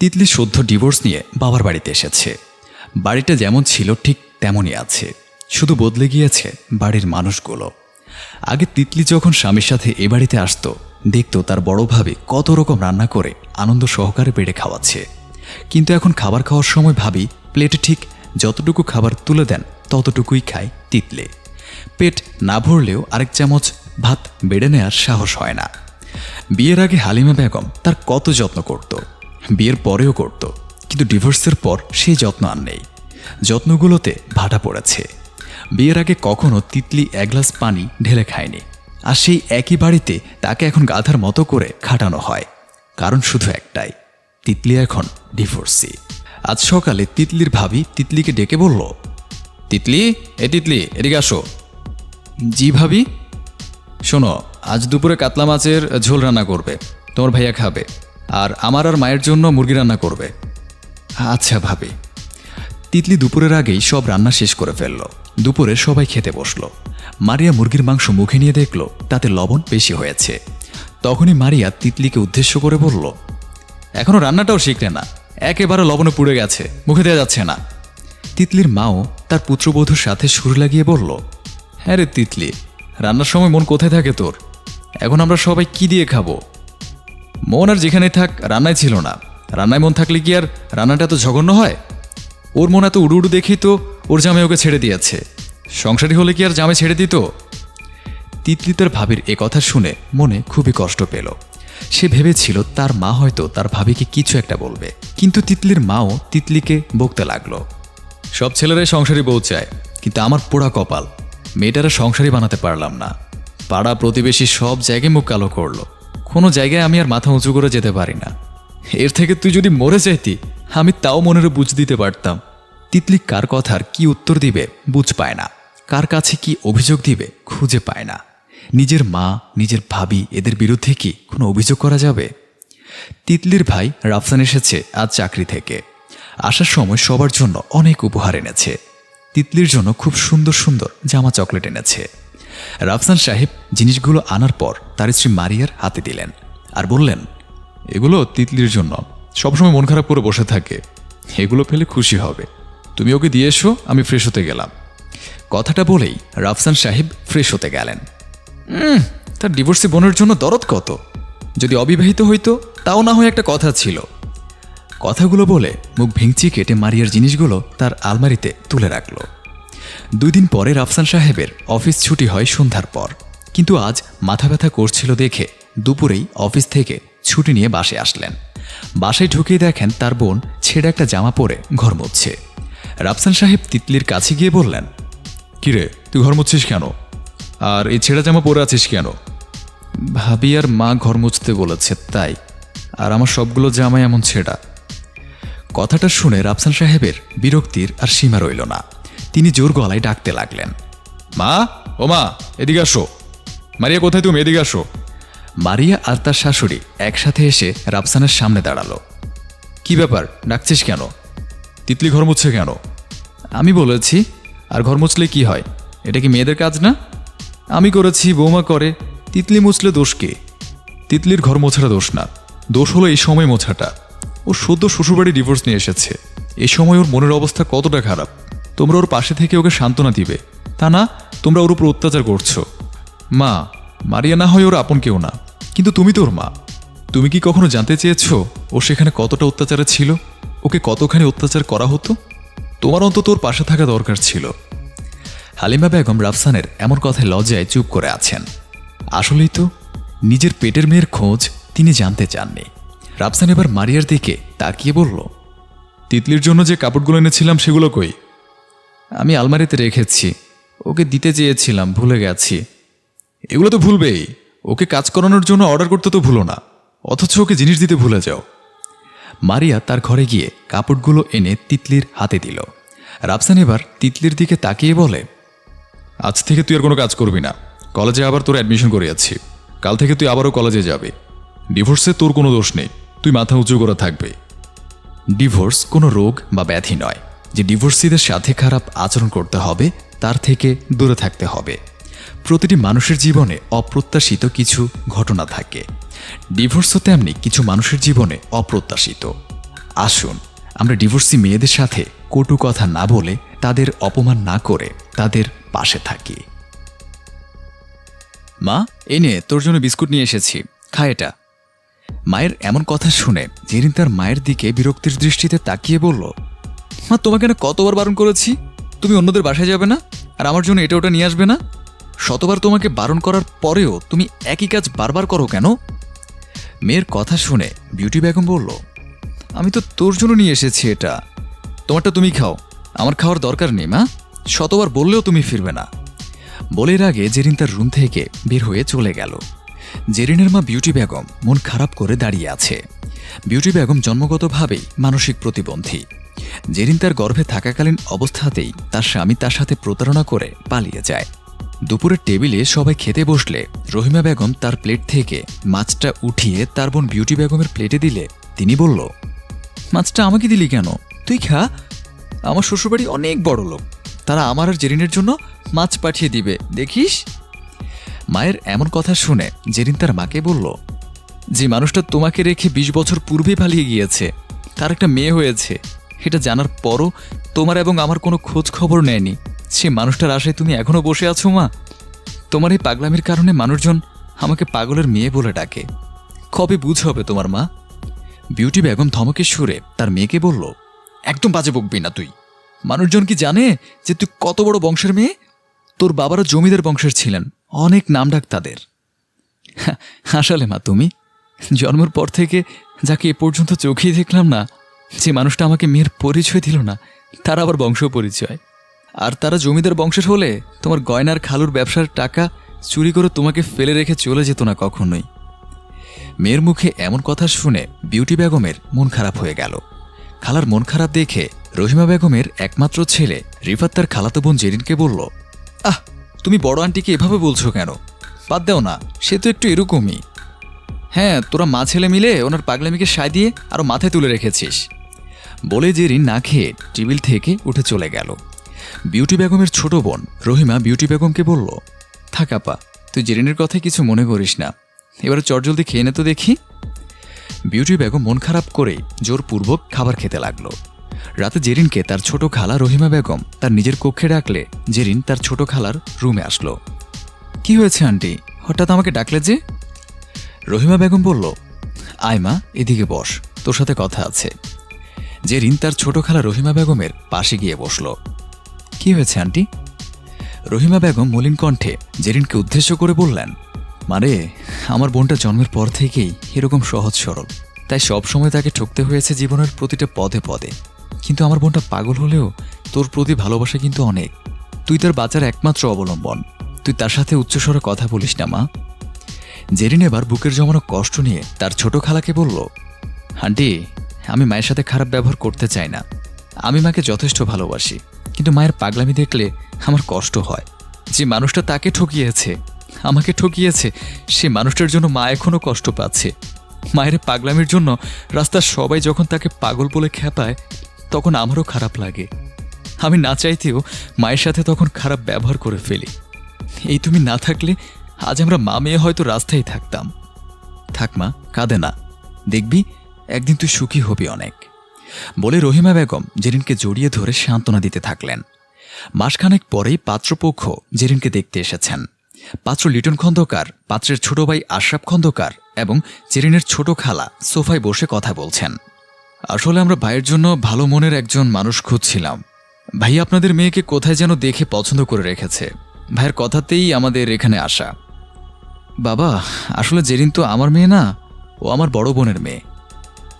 তিতলি সদ্য ডিভোর্স নিয়ে বাবার বাড়িতে এসেছে। বাড়িটা যেমন ছিল, ঠিক তেমনই আছে। শুধু বদলে গিয়েছে বাড়ির মানুষগুলো। আগে তিতলি যখন স্বামীর সাথে এ বাড়িতে আসতো, দেখতো তার বড় ভাবে কত রকম রান্না করে আনন্দ সহকারে বেড়ে খাওয়াচ্ছে। কিন্তু এখন খাবার খাওয়ার সময় ভাবি, প্লেটে ঠিক যতটুকু খাবার তুলে দেন, ততটুকুই খায় তিতলে। পেট না ভরলেও আরেক চামচ ভাত বেড়ে নেওয়ার সাহস হয় না। বিয়ের আগে হালিমা বেগম তার কত যত্ন করত। বিয়ের পরেও করত, কিন্তু ডিভোর্সের পর সেই যত্ন আর নেই। যত্নগুলোতে ভাটা পড়েছে। বিয়ের আগে কখনো তিতলি এক গ্লাস পানি ঢেলে খায়নি। আর সেই একই বাড়িতে তাকে এখন গাধার মতো করে খাটানো হয়, কারণ শুধু একটাই, তিতলি এখন ডিভোর্সি। আজ সকালে তিতলির ভাবি তিতলিকে ডেকে বলল, তিতলি, এ তিতলি, এদিকে আসো। জি ভাবি? শোনো, আজ দুপুরে কাতলা মাছের ঝোল রান্না করবে, তোমার ভাইয়া খাবে। আর আমার আর মায়ের জন্য মুরগি রান্না করবে। আচ্ছা ভাবি। তিতলি দুপুরের আগেই সব রান্না শেষ করে ফেলল। দুপুরে সবাই খেতে বসল। মারিয়া মুরগির মাংস মুখে নিয়ে দেখল, তাতে লবণ বেশি হয়েছে। তখনই মারিয়া তিতলিকে উদ্দেশ্য করে বলল এখনও রান্নাটাও শিখলে না। একেবারে লবণে পুড়ে গেছে, মুখে দেওয়া যাচ্ছে না। তিতলির মাও তার পুত্রবধূর সাথে সুর লাগিয়ে বলল হ্যাঁ রে তিতলি, রান্নার সময় মন কোথায় থাকে তোর? এখন আমরা সবাই কি দিয়ে খাব? মন আর যেখানে থাক, রান্নায় ছিল না। রান্নায় মন থাকলে কি আর রান্নাটা এত জঘন্য হয়? ওর মন এত উড়ু উড়ু দেখেই তো ওর জামাই ওকে ছেড়ে দিয়েছে। সংসারী হলে কি আর জামাই ছেড়ে দিত? তিতলি তার ভাবির এ কথা শুনে মনে খুবই কষ্ট পেল। সে ভেবেছিল তার মা হয়তো তার ভাবিকে কিছু একটা বলবে। কিন্তু তিতলির মাও তিতলিকে বকতে লাগল। সব ছেলেরাই সংসারী বউ চায়, কিন্তু আমার পোড়া কপাল, মেয়েটারা সংসারী বানাতে পারলাম না। পাড়া প্রতিবেশী সব জায়গায় মুখ কালো করল। কোনো জায়গায় আমি আর মাথা উঁচু করে যেতে পারি না। এর থেকে তুই যদি মরে যাইতি আমি তাও মনের বুঝ দিতে পারতাম। তিতলি কার কথার কি উত্তর দিবে, বুঝ পায় না। কার কাছে কি অভিযোগ দিবে, খুঁজে পায় না। নিজের মা, নিজের ভাবি, এদের বিরুদ্ধে কি কোনো অভিযোগ করা যাবে? তিতলির ভাই রাফসান এসেছে আজ চাকরি থেকে। আসার সময় সবার জন্য অনেক উপহার এনেছে। তিতলির জন্য খুব সুন্দর সুন্দর জামা চকলেট এনেছে। রাফসান সাহেব জিনিসগুলো আনার পর তার স্ত্রী মারিয়ার হাতে দিলেন আর বললেন, এগুলো তিতলির জন্য। সবসময় মন খারাপ করে বসে থাকে। এগুলো পেলে খুশি হবে। তুমি ওকে দিয়ে এসো, আমি ফ্রেশ হতে গেলাম। কথাটা বলেই রাফসান সাহেব ফ্রেশ হতে গেলেন। তার ডিভোর্সি বোনের জন্য দরদ কত? যদি অবিবাহিত হইতো, তাও না হয় একটা কথা ছিল। কথাগুলো বলে মুখ ভেঙচি কেটে মারিয়ার জিনিসগুলো তার আলমারিতে তুলে রাখল। দুই দিন পরে রাফসান সাহেবের অফিস ছুটি হয় সন্ধ্যার পর। কিন্তু আজ মাথা ব্যথা করছিল দেখে দুপুরেই অফিস থেকে ছুটি নিয়ে বাসে আসলেন। বাসায় ঢুকিয়ে দেখেন তার বোন ছেড়ে একটা জামা পরে ঘর মুছছে। রাফসান সাহেব তিতলির কাছে গিয়ে বললেন, কিরে, তুই ঘর মুছছিস কেন? আর এই ছেঁড়া জামা পরে আছিস কেন? ভাবি আর মা ঘর মুছতে বলেছে, তাই। আর আমার সবগুলো জামাই এমন ছেঁড়া। কথাটা শুনে রাফসান সাহেবের বিরক্তির আর সীমা রইল না। তিনি জোর গলায় ডাকতে লাগলেন। মা, ও মা, এদিকে আসো। মারিয়া, কোথায় তুমি? এদিকে আসো। মারিয়া আর তার শাশুড়ি একসাথে এসে রাফসানের সামনে দাঁড়াল। কি ব্যাপার? ডাকছিস কেন? তিতলি ঘর মুছছে কেন? আমি বলেছি, আর ঘর মুছলে কি হয়? এটা কি মেয়েদের কাজ না? আমি করেছি, বৌমা করে। তিতলি মুছলে দোষ কে? তিতলির ঘর মোছাটা দোষ না। দোষ হলো এই সময় মোছাটা। ও সদ্য শ্বশুরবাড়ি ডিভোর্স নিয়ে এসেছে। এই সময় ওর মনের অবস্থা কতটা খারাপ? তোমরা ওর পাশে থেকে ওকে সান্ত্বনা দিবে। তা না, তোমরা ওর উপর অত্যাচার করছ। মা, মারিয়া না হয় ওর আপন কেউ না, কিন্তু তুমি তো ওর মা। তুমি কি কখনো জানতে চেয়েছো ও সেখানে কতটা অত্যাচারে ছিল? ওকে কতখানি অত্যাচার করা হতো? তোমার অন্তত ওর পাশে থাকা দরকার ছিল। হালিমা বেগম রাফসানের এমন কথায় লজ্জায় চুপ করে আছেন। আসলেই তো, নিজের পেটের মেয়ের খোঁজ তিনি জানতে চাননি। রাফসান এবার মারিয়ার দিকে তাকিয়ে বলল, তিতলির জন্য যে কাপড়গুলো এনেছিলাম সেগুলো কই? আমি আলমারিতে রেখেছি। ওকে দিতে চেয়েছিলাম, ভুলে গেছি। এগুলো তো ভুলবেই। ওকে কাজ করানোর জন্য অর্ডার করতে তো ভুলো না। অথচ ওকে জিনিস দিতে ভুলে যাও। মারিয়া তার ঘরে গিয়ে কাপড়গুলো এনে তিতলির হাতে দিল। রাফসান এবার তিতলির দিকে তাকিয়ে বলে, আজ থেকে তুই আর কোনো কাজ করবি না। কলেজে আবার তোর অ্যাডমিশন করিয়াছি। কাল থেকে তুই আবারও কলেজে যাবে। ডিভোর্সে তোর কোনো দোষ নেই। তুই মাথা উঁচু করে থাকবে। ডিভোর্স কোনো রোগ বা ব্যাধি নয়। যে ডিভোর্সিদের সাথে খারাপ আচরণ করতে হবে, তার থেকে দূরে থাকতে হবে। প্রতিটি মানুষের জীবনে অপ্রত্যাশিত কিছু ঘটনা থাকে। ডিভোর্সও তেমনি কিছু মানুষের জীবনে অপ্রত্যাশিত। আসুন, আমরা ডিভোর্সি মেয়েদের সাথে কটু কথা না বলে তাদের অপমান না করে তাদের পাশে থাকি। মা, এই নে, তোর জন্য বিস্কুট নিয়ে এসেছি। খা এটা। মায়ের এমন কথা শুনে জেরিন তার মায়ের দিকে বিরক্তির দৃষ্টিতে তাকিয়ে বলল মা, তোমাকে না কতবার বারণ করেছি? তুমি অন্যদের বাসায় যাবে না? আর আমার জন্য এটা ওটা নিয়ে আসবে না? শতবার তোমাকে বারণ করার পরেও তুমি একই কাজ বারবার করো কেন? মেয়ের কথা শুনে বিউটি বেগম বলল, আমি তো তোর জন্য নিয়ে এসেছি এটা। তোমারটা তুমি খাও। আমার খাওয়ার দরকার নেই, মা। শতবার বললেও তুমি ফিরবে না। বলের আগে জেরিন তার রুম থেকে বের হয়ে চলে গেল। জেরিনের মা বিউটি বেগম মন খারাপ করে দাঁড়িয়ে আছে। বিউটি বেগম জন্মগতভাবেই মানসিক প্রতিবন্ধী। জেরিন তার গর্ভে থাকাকালীন অবস্থাতেই তার স্বামী তার সাথে প্রতারণা করে পালিয়ে যায়। দুপুরের টেবিলে সবাই খেতে বসলে রহিমা বেগম তার প্লেট থেকে মাছটা উঠিয়ে তার বোন বিউটি বেগমের প্লেটে দিলে তিনি বলল, মাছটা আমাকে দিলি কেন? তুই খা। আমার শ্বশুরবাড়ি অনেক বড় লোক। তারা আমার আর জেরিনের জন্য মাছ পাঠিয়ে দিবে। দেখিস? মায়ের এমন কথা শুনে জেরিন তার মাকে বলল, যে মানুষটা তোমাকে রেখে বিশ বছর পূর্বে পালিয়ে গিয়েছে, তার একটা মেয়ে হয়েছে। এটা জানার পরও তোমার এবং আমার কোনো খোঁজ খবর নেয়নি। সে মানুষটার আশায় তুমি এখনও বসে আছো মা? তোমার এই পাগলামির কারণে মানুষজন আমাকে পাগলের মেয়ে বলে ডাকে। কবে বুঝ হবে তোমার মা? বিউটি বেগম ধমকে সুরে তার মেয়েকে বলল একদম বাজে বকবি না তুই। মানুষজন কি জানে যে তুই কত বড় বংশের মেয়ে? তোর বাবারও জমিদার বংশের ছিলেন অনেক নামডাক তাদের। হ্যাঁ, হাসালে মা তুমি। জন্মের পর থেকে যাকে এ পর্যন্ত চোখেই দেখলাম না যে মানুষটা আমাকে মেয়ের পরিচয় দিল না, তার আবার বংশ পরিচয়। আর তারা জমিদার বংশের হলে তোমার গয়নার খালুর ব্যবসার টাকা চুরি করে তোমাকে ফেলে রেখে চলে যেত না কখনোই। মেয়ের মুখে এমন কথা শুনে বিউটি বেগমের মন খারাপ হয়ে গেল। খালার মন খারাপ দেখে রহিমা বেগমের একমাত্র ছেলে রিফাত তার খালাতো বোন জেরিনকে বলল, আহ, তুমি বড় আন্টিকে এভাবে বলছো কেন? বাদ দাও না, সে তো একটু এরকমই। হ্যাঁ তোরা মা ছেলে মিলে ওনার পাগলামিকে সায় দিয়ে আরও মাথায় তুলে রেখেছিস। বলে জেরিন না খেয়ে টেবিল থেকে উঠে চলে গেল। বিউটি বেগমের ছোট বোন, রহিমা বিউটি বেগমকে বলল, থাক আপা, তুই জেরিনের কথায় কিছু মনে করিস না। এবারে চটজলদি খেয়ে নে তো দেখি। বিউটি বেগম মন খারাপ করে জোরপূর্বক খাবার খেতে লাগল। রাতে জেরিনকে তার ছোট খালা রহিমা বেগম তার নিজের কক্ষে ডাকলে জেরিন তার ছোট খালার রুমে আসলো। কি হয়েছে আন্টি? হঠাৎ আমাকে ডাকলে যে? রহিমা বেগম বলল, আয় মা, এদিকে বস, তোর সাথে কথা আছে। জেরিন তার ছোট খালা রহিমা বেগমের পাশে গিয়ে বসল। কি হয়েছে, আন্টি? রহিমা বেগম মলিন কণ্ঠে জেরিনকে উদ্দেশ্য করে বললেন মানে আমার বোনটা জন্মের পর থেকেই এরকম সহজ সরল। তাই সব সময় তাকে ঠকতে হয়েছে জীবনের প্রতিটা পদে পদে। কিন্তু আমার বোনটা পাগল হলেও তোর প্রতি ভালোবাসা কিন্তু অনেক। তুই তার বাচ্চার একমাত্র অবলম্বন। তুই তার সাথে উচ্চস্বরে কথা বলিস না, মা। জেরিন এবার বুকের জমানো কষ্ট নিয়ে তার ছোট খালাকে বলল, আন্টি আমি মায়ের সাথে খারাপ ব্যবহার করতে চাই না। আমি মাকে যথেষ্ট ভালোবাসি, কিন্তু মায়ের পাগলামি দেখলে আমার কষ্ট হয়। যে মানুষটা তাকে ঠকিয়েছে, আমাকে ঠকিয়েছে, সে মানুষটার জন্য মা এখনও কষ্ট পাচ্ছে। মায়ের পাগলামির জন্য রাস্তার সবাই যখন তাকে পাগল বলে খেপায়, তখন আমারও খারাপ লাগে। আমি না চাইতেও মায়ের সাথে তখন খারাপ ব্যবহার করে ফেলি। এই তুমি না থাকলে আজ আমরা মা মেয়ে হয়তো রাস্তায় থাকতাম। থাক মা, কাঁদে না। দেখবি একদিন তুই সুখী হবি অনেক। বলে রহিমা বেগম জেরিনকে জড়িয়ে ধরে সান্ত্বনা দিতে থাকলেন। মাসখানেক পরেই পাত্রপক্ষ জেরিনকে দেখতে এসেছেন। পাত্র লিটন খন্দকার, পাত্রের ছোট ভাই আশরাফ খন্দকার এবং জেরিনের ছোট খালা সোফায় বসে কথা বলছেন। আসলে আমরা ভাইয়ের জন্য ভালো মনের একজন মানুষ খুঁজছিলাম। ভাই আপনাদের মেয়েকে কোথায় যেন দেখে পছন্দ করে রেখেছে। ভাইয়ের কথাতেই আমাদের এখানে আসা। বাবা, আসলে জেরিন তো আমার মেয়ে না, ও আমার বড় বোনের মেয়ে।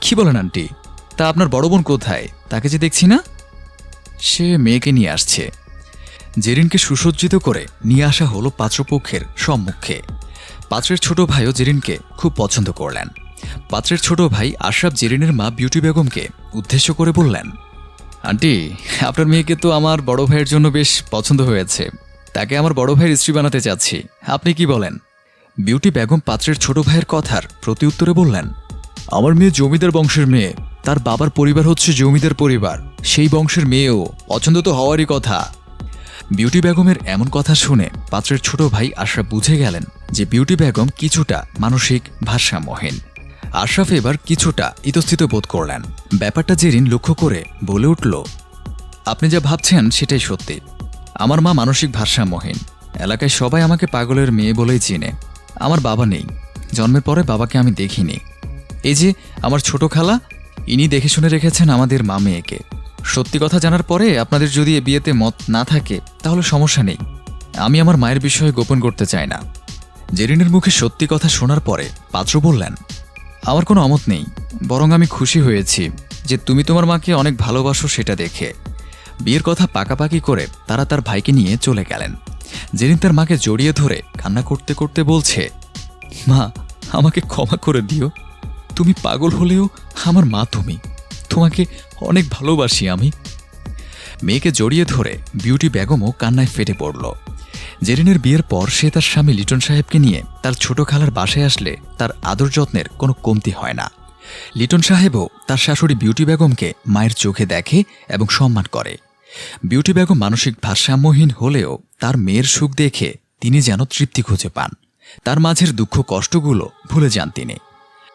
কি বলেন, আন্টি? তা আপনার বড় বোন কোথায়? তাকে যে দেখছি না? সে মেয়েকে নিয়ে আসছে। জেরিনকে সুসজ্জিত করে নিয়ে আসা হলো পাত্রপক্ষের সম্মুখে। পাত্রের ছোট ভাইও জেরিনকে খুব পছন্দ করলেন। পাত্রের ছোট ভাই আশরাফ জেরিনের মা বিউটি বেগমকে উদ্দেশ্য করে বললেন, আন্টি, আপনার মেয়েকে তো আমার বড় ভাইয়ের জন্য বেশ পছন্দ হয়েছে। তাকে আমার বড় ভাইয়ের স্ত্রী বানাতে চাচ্ছি। আপনি কি বলেন? বিউটি বেগম পাত্রের ছোট ভাইয়ের কথার প্রতি উত্তরে বললেন আমার মেয়ে জমিদার বংশের মেয়ে, তার বাবার পরিবার হচ্ছে জমিদার পরিবার, সেই বংশের মেয়েও পছন্দ তো হওয়ারই কথা। বিউটি বেগমের এমন কথা শুনে পাত্রের ছোট ভাই আশরাফ বুঝে গেলেন যে বিউটি বেগম কিছুটা মানসিক ভারসাম্যহীন। আশরাফ এবার কিছুটা ইতস্থিত বোধ করলেন। ব্যাপারটা জেরিন লক্ষ্য করে বলে উঠল, আপনি যা ভাবছেন সেটাই সত্যি। আমার মা মানসিক ভারসাম্যহীন। এলাকায় সবাই আমাকে পাগলের মেয়ে বলেই চিনে। আমার বাবা নেই। জন্মের পরে বাবাকে আমি দেখিনি। এই যে, আমার ছোট খালা, ইনি দেখে শুনে রেখেছেন আমাদের মা মেয়েকে। সত্যি কথা জানার পরে আপনাদের যদি এ বিয়েতে মত না থাকে, তাহলে সমস্যা নেই। আমি আমার মায়ের বিষয়ে গোপন করতে চাই না। জেরিনের মুখে সত্যি কথা শোনার পরে পাত্র বললেন, আমার কোনো অমত নেই। বরং আমি খুশি হয়েছি যে তুমি তোমার মাকে অনেক ভালোবাসো সেটা দেখে। বিয়ের কথা পাকাপাকি করে তারা তার ভাইকে নিয়ে চলে গেলেন। জেরিন তার মাকে জড়িয়ে ধরে কান্না করতে করতে বলছে, মা, আমাকে ক্ষমা করে দিও। তুমি পাগল হলেও আমার মা তুমি। তোমাকে অনেক ভালোবাসি আমি। মেয়েকে জড়িয়ে ধরে বিউটি বেগমও কান্নায় ফেটে পড়ল। জেরিনের বিয়ের পর সে তার স্বামী লিটন সাহেবকে নিয়ে তার ছোট খালার বাসায় আসলে তার আদর যত্নের কোনো কমতি হয় না। লিটন সাহেবও তার শাশুড়ি বিউটি বেগমকে মায়ের চোখে দেখে এবং সম্মান করে। বিউটি বেগম মানসিক ভারসাম্যহীন হলেও তার মেয়ের সুখ দেখে তিনি যেন তৃপ্তি খুঁজে পান। তার মাঝের দুঃখ কষ্টগুলো ভুলে যান তিনি।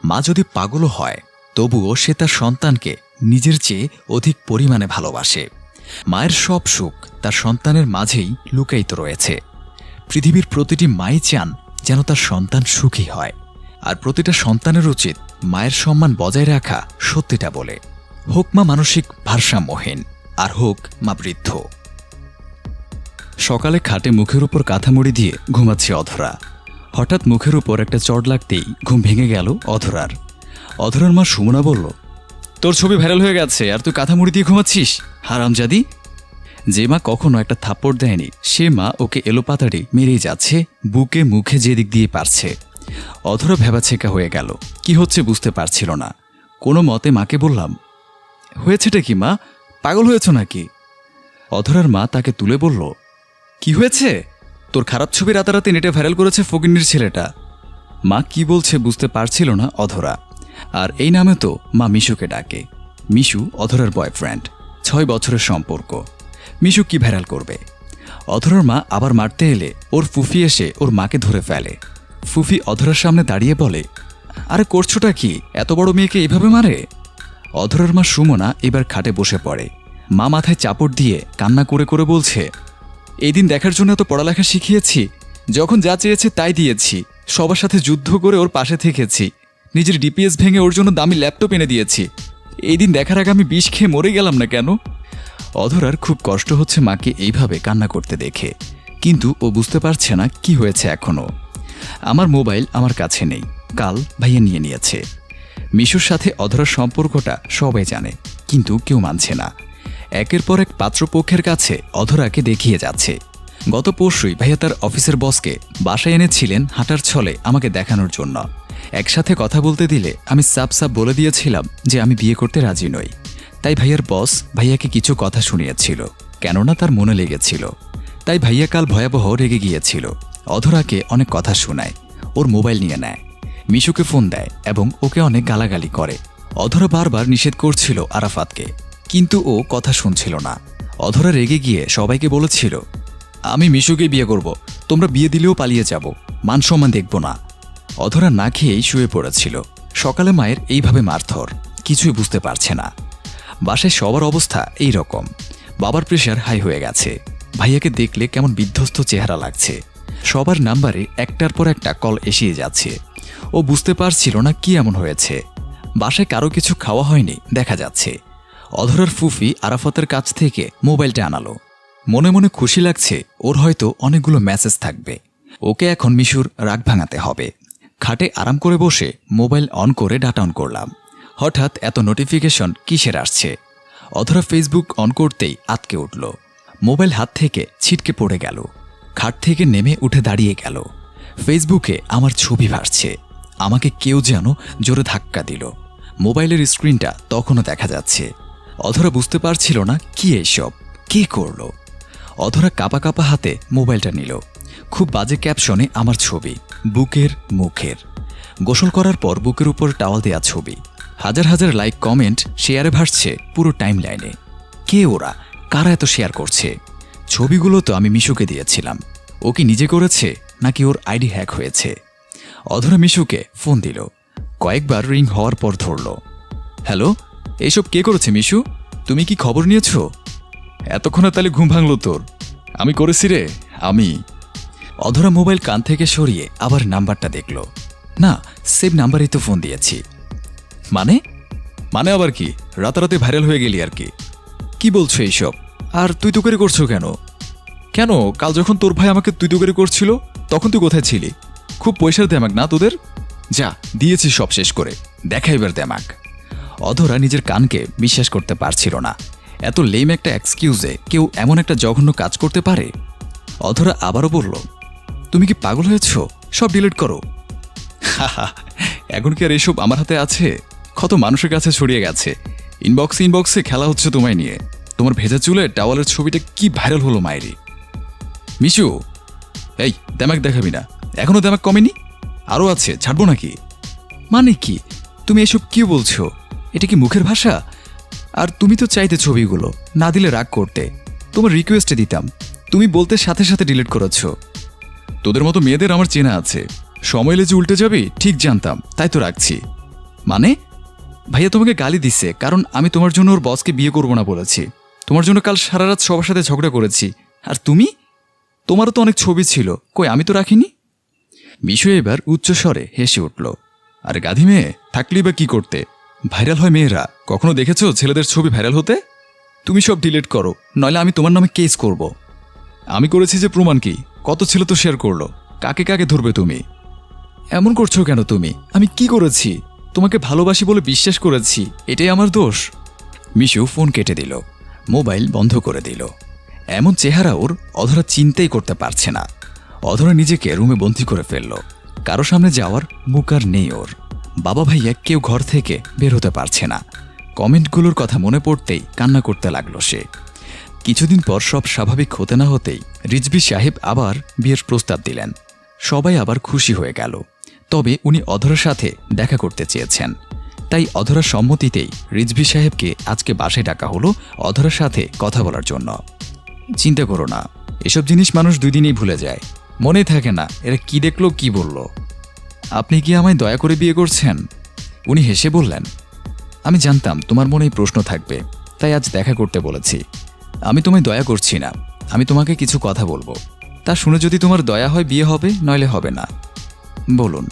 মা যদি পাগলও হয়, তবুও সে তার সন্তানকে নিজের চেয়ে অধিক পরিমাণে ভালোবাসে। মায়ের সব সুখ তার সন্তানের মাঝেই লুকায়িত রয়েছে। পৃথিবীর প্রতিটি মাই চান যেন তার সন্তান সুখী হয়। আর প্রতিটা সন্তানের উচিত মায়ের সম্মান বজায় রাখা সত্যিটা বলে। হোক মা মানসিক ভারসাম্যহীন, আর হোক মা বৃদ্ধ। সকালে খাটে মুখের উপর কাঁথামুড়ি দিয়ে ঘুমাচ্ছে অধরা। হঠাৎ মুখের উপর একটা চড় লাগতেই ঘুম ভেঙে গেল অধরার। অধরার মা সুমনা বলল, তোর ছবি ভাইরাল হয়ে গেছে, আর তুই কাঁথামুড়ি দিয়ে ঘুমাচ্ছিস? হারামজাদি? যে মা কখনো একটা থাপ্পড় দেয়নি, সে মা ওকে এলোপাতাড়ি মেরেই যাচ্ছে, বুকে মুখে যেদিক দিয়ে পারছে। অধরা ভেবাছেকা হয়ে গেল, কি হচ্ছে বুঝতে পারছিল না। কোনো মতে মাকে বললাম, হয়েছেটা কি মা? পাগল হয়েছ নাকি? অধরার মা তাকে তুলে বলল, কি হয়েছে? তোর খারাপ ছবি রাতারাতি নেটে ভাইরাল করেছে ফকিন্নির ছেলেটা। মা কি বলছে বুঝতে পারছিল না অধরা। আর এই নামে তো মা মিশুকে ডাকে। মিশু অধরার বয়ফ্রেন্ড ছয় বছরের সম্পর্ক। মিশু কি ভাইরাল করবে? অধরার মা আবার মারতে এলে ওর ফুফি এসে ওর মাকে ধরে ফেলে। ফুফি অধরার সামনে দাঁড়িয়ে বলে, আরে করছোটা কি? এত বড় মেয়েকে এইভাবে মারে? অধরার মা সুমনা এবার খাটে বসে পড়ে। মা মাথায় চাপড় দিয়ে কান্না করে করে বলছে এই দিন দেখার জন্য এত পড়ালেখা শিখিয়েছি। যখন যা চেয়েছে তাই দিয়েছি। সবার সাথে যুদ্ধ করে ওর পাশে থেকেছি। নিজের ডিপিএস ভেঙে ওর জন্য দামি ল্যাপটপ এনে দিয়েছি। এই দিন দেখার আগে আমি বিষ খেয়ে মরে গেলাম না কেন? অধরার খুব কষ্ট হচ্ছে মাকে এইভাবে কান্না করতে দেখে। কিন্তু ও বুঝতে পারছে না কি হয়েছে এখনও আমার মোবাইল আমার কাছে নেই। কাল ভাইয়া নিয়ে নিয়েছে। মিশুর সাথে অধরার সম্পর্কটা সবাই জানে, কিন্তু কেউ মানছে না। একের পর এক পাত্রপক্ষের কাছে অধরাকে দেখিয়ে যাচ্ছে। গত পরশুই ভাইয়া তার অফিসের বসকে বাসায় এনেছিলেন হাঁটার ছলে আমাকে দেখানোর জন্য। একসাথে কথা বলতে দিলে আমি সাপ সাপ বলে দিয়েছিলাম যে আমি বিয়ে করতে রাজি নই। তাই ভাইয়ার বস ভাইয়াকে কিছু কথা শুনিয়েছিল, কেননা তার মনে লেগেছিল। তাই ভাইয়া কাল ভয়াবহ রেগে গিয়েছিল। অধরাকে অনেক কথা শোনায়, ওর মোবাইল নিয়ে নেয়, মিশুকে ফোন দেয় এবং ওকে অনেক গালাগালি করে। অধরা বারবার নিষেধ করছিল আরাফাতকে। কিন্তু ও কথা শুনছিল না। অধরা রেগে গিয়ে সবাইকে বলেছিল, আমি মিশুকে বিয়ে করব, তোমরা বিয়ে দিলেও পালিয়ে যাব, মান সম্মান দেখব না। অধরা না খেয়েই শুয়ে পড়েছিল। সকালে মায়ের এইভাবে মারধর, কিছুই বুঝতে পারছে না। বাসায় সবার অবস্থা এই রকম। বাবার প্রেশার হাই হয়ে গেছে। ভাইয়াকে দেখলে কেমন বিধ্বস্ত চেহারা লাগছে। সবার নাম্বারে একটার পর একটা কল এসিয়ে যাচ্ছে। ও বুঝতে পারছিল না কি এমন হয়েছে। বাসায় কারও কিছু খাওয়া হয়নি, দেখা যাচ্ছে। অধরার ফুফি আরাফতের কাছ থেকে মোবাইলটা আনালো। মনে মনে খুশি লাগছে, ওর হয়তো অনেকগুলো মেসেজ থাকবে। ওকে এখন মিশুর রাগ ভাঙাতে হবে। খাটে আরাম করে বসে মোবাইল অন করে ডাটা অন করলাম। হঠাৎ এত নোটিফিকেশন কিসের আসছে? অধরা ফেসবুক অন করতেই আতকে উঠল। মোবাইল হাত থেকে ছিটকে পড়ে গেল। খাট থেকে নেমে উঠে দাঁড়িয়ে গেল। ফেসবুকে আমার ছবি ভাসছে। আমাকে কেউ যেন জোরে ধাক্কা দিল। মোবাইলের স্ক্রিনটা তখনও দেখা যাচ্ছে। অধরা বুঝতে পারছিল না কি এইসব কে করল। অধরা কাপা কাপা হাতে মোবাইলটা নিল। খুব বাজে ক্যাপশনে আমার ছবি, বুকের মুখের। গোসল করার পর বুকের উপর টাওয়াল দেয়া ছবি। হাজার হাজার লাইক, কমেন্ট, শেয়ারে ভাসছে পুরো টাইম লাইনে কে ওরা? কারা এত শেয়ার করছে? ছবিগুলো তো আমি মিশুকে দিয়েছিলাম। ও কি নিজে করেছে, নাকি ওর আইডি হ্যাক হয়েছে? অধরা মিশুকে ফোন দিল। কয়েকবার রিং হওয়ার পর ধরল। হ্যালো এইসব কে করেছে, মিশু? তুমি কি খবর নিয়েছো? এতক্ষণে তাহলে ঘুম ভাঙলো তোর। আমি করেছি রে, আমি। অধরা মোবাইল কান থেকে সরিয়ে আবার নাম্বারটা দেখল। না সেভ নাম্বারেই তো ফোন দিয়েছি। মানে? মানে আবার কি? রাতারাতি ভাইরাল হয়ে গেলি আর কি। কি বলছো এইসব? আর তুই তো করে করছ কেন? কেন? কাল যখন তোর ভাই আমাকে তুই তো করে করছিল, তখন তুই কোথায় ছিলি? খুব পয়সার দেমাক না তোদের? যা, দিয়েছি সব শেষ করে। দেখা এবার দেমাক। অধরা নিজের কানকে বিশ্বাস করতে পারছিল না। এত লেম একটা এক্সকিউজে কেউ এমন একটা জঘন্য কাজ করতে পারে? অধরা আবারও বলল, তুমি কি পাগল হয়েছ? সব ডিলিট করো। এখন কি আর এসব আমার হাতে আছে? কত মানুষের কাছে ছড়িয়ে গেছে। ইনবক্সে ইনবক্সে খেলা হচ্ছে তোমায় নিয়ে। তোমার ভেজা চুলে টাওয়ালের ছবিটা কি ভাইরাল হলো মায়েরি মিশু, এই দেমাক দেখাবি না। এখনও দেমাক কমেনি? আরও আছে, ছাড়বো নাকি? মানে কি? তুমি এসব কি বলছো? এটা কি মুখের ভাষা? আর তুমি তো চাইতে ছবিগুলো, না দিলে রাগ করতে। তোমার রিকোয়েস্টে দিতাম। তুমি বলতে সাথে সাথে ডিলিট করেছ। তোদের মতো মেয়েদের আমার চেনা আছে। সময় যে উল্টে যাবে, ঠিক জানতাম, তাই তো রাখছি। মানে? ভাইয়া তোমাকে গালি দিচ্ছে কারণ আমি তোমার জন্য ওর বসকে বিয়ে করব না বলেছি। তোমার জন্য কাল সারা রাত সবার সাথে ঝগড়া করেছি। আর তুমি? তোমারও তো অনেক ছবি ছিল। কই, আমি তো রাখিনি? মিশু এবার উচ্চস্বরে হেসে উঠল। আর গাধি মেয়ে থাকলেই বা কি করতে? ভাইরাল হয় মেয়েরা। কখনো দেখেছ ছেলেদের ছবি ভাইরাল হতে? তুমি সব ডিলিট করো নয়লে আমি তোমার নামে কেস করব। আমি করেছি যে প্রমাণ কি? কত ছেলে তো শেয়ার করল। কাকে কাকে ধরবে তুমি? এমন করছ কেন তুমি? আমি কি করেছি? তোমাকে ভালোবাসি বলে বিশ্বাস করেছি, এটাই আমার দোষ। মিশু ফোন কেটে দিল, মোবাইল বন্ধ করে দিল। এমন চেহারা ওর অধরা চিন্তাই করতে পারছে না। অধরা নিজেকে রুমে বন্দি করে ফেলল। কারও সামনে যাওয়ার মুখ আর নেই ওর। বাবা ভাইয়া কেউ ঘর থেকে বের হতে পারছে না। কমেন্টগুলোর কথা মনে পড়তেই কান্না করতে লাগল সে। কিছুদিন পর সব স্বাভাবিক হতে না হতেই রিজবি সাহেব আবার বিয়ের প্রস্তাব দিলেন। সবাই আবার খুশি হয়ে গেল। তবে উনি অধরার সাথে দেখা করতে চেয়েছেন। তাই অধরার সম্মতিতেই রিজভি সাহেবকে আজকে বাসায় ডাকা হলো অধরার সাথে কথা বলার জন্য। চিন্তা করো না, এসব জিনিস মানুষ দুই দিনেই ভুলে যায়। মনে থাকে না, এরা কি দেখল, কি বলল। আপনি কি আমায় দয়া করে বিয়ে করছেন? উনি হেসে বললেন, আমি জানতাম তোমার মনে এই প্রশ্ন থাকবে, তাই আজ দেখা করতে বলেছি। আমি তোমায় দয়া করছি না, আমি তোমাকে কিছু কথা বলব। তা শুনে যদি তোমার দয়া হয় বিয়ে হবে, নইলে হবে না। বলুন,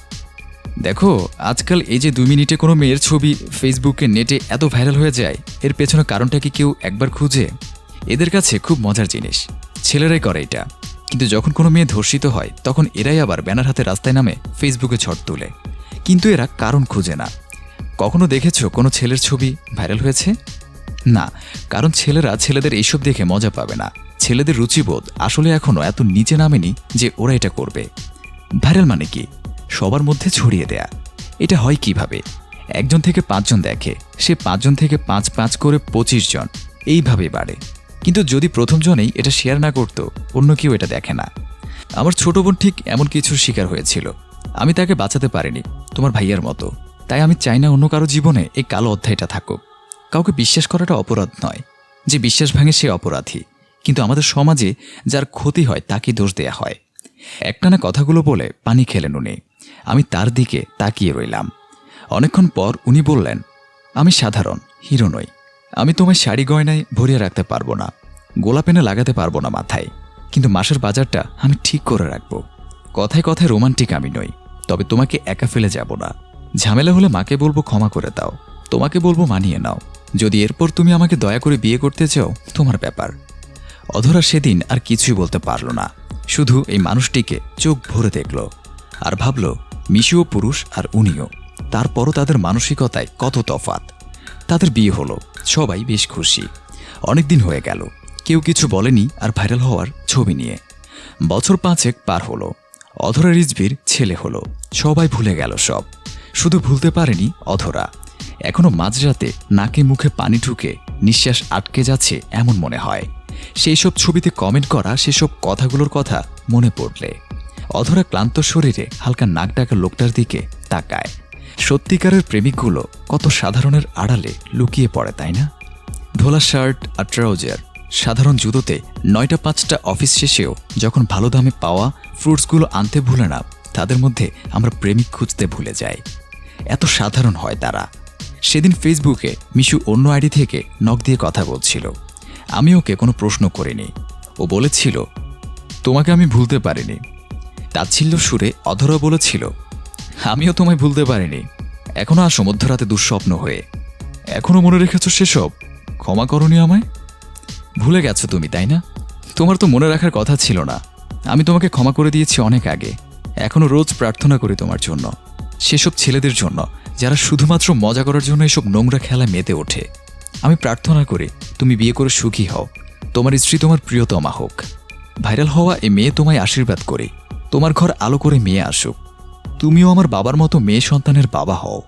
দেখো, আজকাল এই যে দুই মিনিটে কোনো মেয়ের ছবি ফেসবুকে নেটে এত ভাইরাল হয়ে যায়, এর পেছনে কারণটা কি কেউ একবার খুঁজে? এদের কাছে খুব মজার জিনিস, ছেলেরাই করে এটা। কিন্তু যখন কোনো মেয়ে ধর্ষিত হয়, তখন এরাই আবার ব্যানার হাতে রাস্তায় নামে ফেসবুকে ঝড় তোলে। কিন্তু এরা কারণ খুঁজে না। কখনো দেখেছ কোনো ছেলের ছবি ভাইরাল হয়েছে? না, কারণ ছেলেরা ছেলেদের এইসব দেখে মজা পাবে না। ছেলেদের রুচিবোধ আসলে এখনও এত নিচে নামেনি যে ওরা এটা করবে। ভাইরাল মানে কি? সবার মধ্যে ছড়িয়ে দেয়া। এটা হয় কীভাবে? একজন থেকে পাঁচজন দেখে, সে পাঁচজন থেকে পাঁচ পাঁচ করে পঁচিশ জন। এইভাবে বাড়ে। কিন্তু যদি প্রথম জনেই এটা শেয়ার না করত, অন্য কেউ এটা দেখে না। আমার ছোট বোন ঠিক এমন কিছুর শিকার হয়েছিল। আমি তাকে বাঁচাতে পারিনি, তোমার ভাইয়ার মতো। তাই আমি চাই না অন্য কারও জীবনে এই কালো অধ্যায়টা থাকুক। কাউকে বিশ্বাস করাটা অপরাধ নয়, যে বিশ্বাস ভাঙে সে অপরাধী। কিন্তু আমাদের সমাজে যার ক্ষতি হয়, তাকে দোষ দেয়া হয়। একটানা কথাগুলো বলে পানি খেলেন উনি। আমি তার দিকে তাকিয়ে রইলাম। অনেকক্ষণ পর উনি বললেন, আমি সাধারণ, হিরো নই। আমি তোমার শাড়ি গয়নায় ভরিয়ে রাখতে পারব না, গোলাপ এনে লাগাতে পারব না মাথায়। কিন্তু মাসের বাজারটা আমি ঠিক করে রাখব। কথায় কথায় রোমান্টিক আমি নই, তবে তোমাকে একা ফেলে যাব না। ঝামেলা হলে মাকে বলব ক্ষমা করে দাও, তোমাকে বলব মানিয়ে নাও। যদি এরপর তুমি আমাকে দয়া করে বিয়ে করতে চাও, তোমার ব্যাপার। অধরা সেদিন আর কিছুই বলতে পারল না। শুধু এই মানুষটিকে চোখ ভরে দেখল আর ভাবল, মিশিও পুরুষ আর উনিও। তারপরও তাদের মানসিকতায় কত তফাত তাদের বিয়ে হলো। সবাই বেশ খুশি। অনেক দিন হয়ে গেল। কেউ কিছু বলেনি আর ভাইরাল হওয়ার ছবি নিয়ে। বছর পাঁচেক পার হলো। অধরা রিজভির ছেলে হলো। সবাই ভুলে গেল সব। শুধু ভুলতে পারেনি অধরা। এখনও মাঝরাতে নাকে মুখে পানি ঢুকে নিঃশ্বাস আটকে যাচ্ছে এমন মনে হয়। সেই সব ছবিতে কমেন্ট করা সেসব কথাগুলোর কথা মনে পড়লে। অধরা ক্লান্ত শরীরে হালকা নাক ডাকা লোকটার দিকে তাকায়। সত্যিকারের প্রেমিকগুলো কত সাধারণের আড়ালে লুকিয়ে পড়ে, তাই না? ঢোলা শার্ট আর ট্রাউজার। সাধারণ জুতোতে নয়টা পাঁচটা অফিস শেষেও যখন ভালো দামে পাওয়া ফ্রুটসগুলো আনতে ভুলে না, তাদের মধ্যে আমরা প্রেমিক খুঁজতে ভুলে যাই। এত সাধারণ হয় তারা। সেদিন ফেসবুকে মিশু অন্য আইডি থেকে নখ দিয়ে কথা বলছিল। আমি ওকে কোনো প্রশ্ন করিনি। ও বলেছিল, তোমাকে আমি ভুলতে পারিনি। তাচ্ছিল্য সুরে অধরা বলেছিল আমিও তোমায় ভুলতে পারিনি। এখনও আসো, মধ্যরাতে দুঃস্বপ্ন হয়ে। এখনও মনে রেখেছ সেসব? ক্ষমা করনি আমায়? ভুলে গেছো তুমি, তাই না? তোমার তো মনে রাখার কথা ছিল না। আমি তোমাকে ক্ষমা করে দিয়েছি অনেক আগে। এখনও রোজ প্রার্থনা করি তোমার জন্য। সেসব ছেলেদের জন্য, যারা শুধুমাত্র মজা করার জন্য এসব নোংরা খেলা মেতে ওঠে। আমি প্রার্থনা করি, তুমি বিয়ে করে সুখী হও। তোমার স্ত্রী তোমার প্রিয়তমা হোক। ভাইরাল হওয়া এ মেয়ে তোমায় আশীর্বাদ করি। তোমার ঘর আলো করে মেয়ে আসুক। তুমিও আমার বাবার মতো মেয়ে সন্তানের বাবা হও।